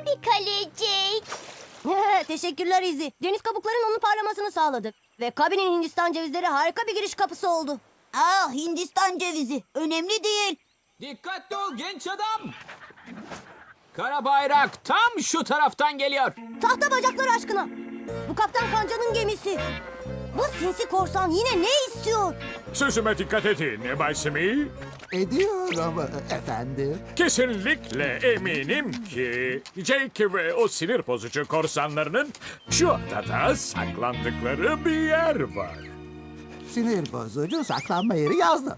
kalecik. Teşekkürler İzi. Deniz kabukların onun parlamasını sağladı. Ve kabinin Hindistan cevizleri harika bir giriş kapısı oldu. Ah Hindistan cevizi. Önemli değil. Dikkatli ol genç adam. Kara bayrak tam şu taraftan geliyor. Tahta bacaklar aşkına. Bu kaptan kanca'nın gemisi. Bu sinsi korsan yine ne istiyor? Sözüme dikkat edin Bay Smee. Ediyorum efendim. Kesinlikle eminim ki Jake ve o sinir bozucu korsanlarının şu adada saklandıkları bir yer var. Sinir bozucu saklanma yeri yazdım.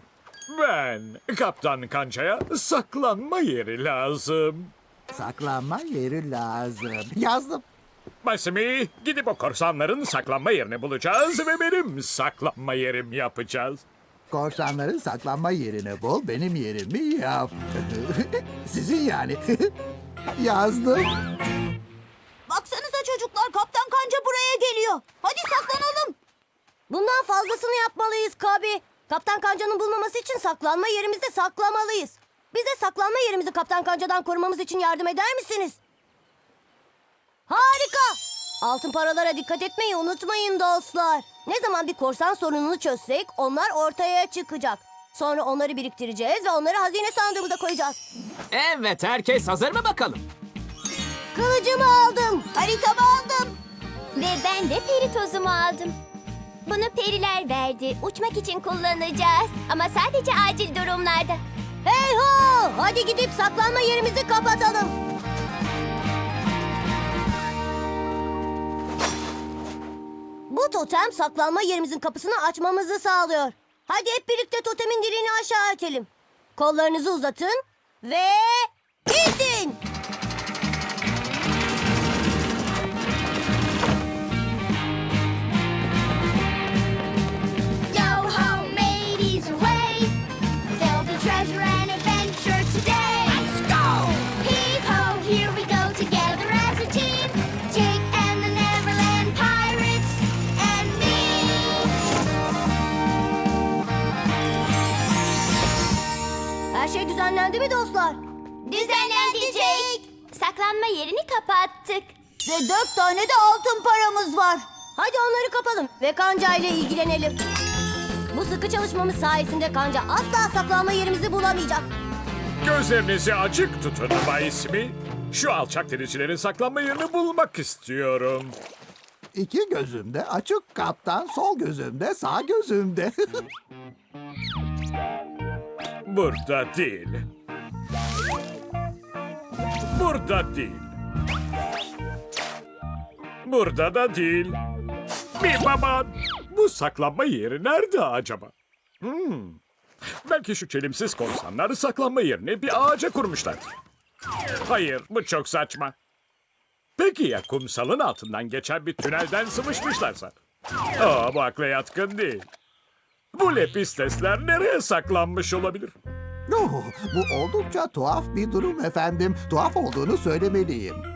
Ben Kaptan Kanca'ya saklanma yeri lazım. Saklanma yeri lazım. Yazdım. Bay Smee, gidip o korsanların saklanma yerini bulacağız ve benim saklanma yerim yapacağız. Korsanların saklanma yerini bul, benim yerimi yap. Sizin yani. yazdım. Baksanıza çocuklar kaptan kanca buraya geliyor. Hadi saklanalım. Bundan fazlasını yapmalıyız Kabi. Kaptan Kanca'nın bulmaması için saklanma yerimizde saklamalıyız. Bize saklanma yerimizi Kaptan Kanca'dan korumamız için yardım eder misiniz? Harika! Altın paralara dikkat etmeyi unutmayın dostlar. Ne zaman bir korsan sorununu çözsek onlar ortaya çıkacak. Sonra onları biriktireceğiz ve onları hazine sandığımıza koyacağız. Evet herkes hazır mı bakalım? Kılıcımı aldım. Haritamı aldım. Ve ben de peri tozumu aldım. Bunu periler verdi. Uçmak için kullanacağız. Ama sadece acil durumlarda. Hey ho! Hadi gidip saklanma yerimizi kapatalım. Totem saklanma yerimizin kapısını açmamızı sağlıyor. Hadi hep birlikte totemin direğini aşağı itelim. Kollarınızı uzatın ve itin. Şey düzenlendi mi dostlar? Düzenlendi Jake. Saklanma yerini kapattık. Ve dört tane de altın paramız var. Hadi onları kapalım ve kanca ile ilgilenelim. Bu sıkı çalışmamız sayesinde kanca asla saklanma yerimizi bulamayacak. Gözlerinizi açık tutun Bay Smee. Şu alçak denizcilerin saklanma yerini bulmak istiyorum. İki gözümde açık kaptan, sol gözümde, sağ gözümde. Burada değil. Burada değil. Burada da değil. Bir baban. Bu saklanma yeri nerede acaba? Hmm. Belki şu çelimsiz korsanlar saklanma yerini bir ağaca kurmuşlardır. Hayır, bu çok saçma. Peki ya kumsalın altından geçen bir tünelden sıvışmışlarsa? Aa, bu akla yatkın değil. Bu lepistesler nereye saklanmış olabilir? Oh, bu oldukça tuhaf bir durum efendim. Tuhaf olduğunu söylemeliyim.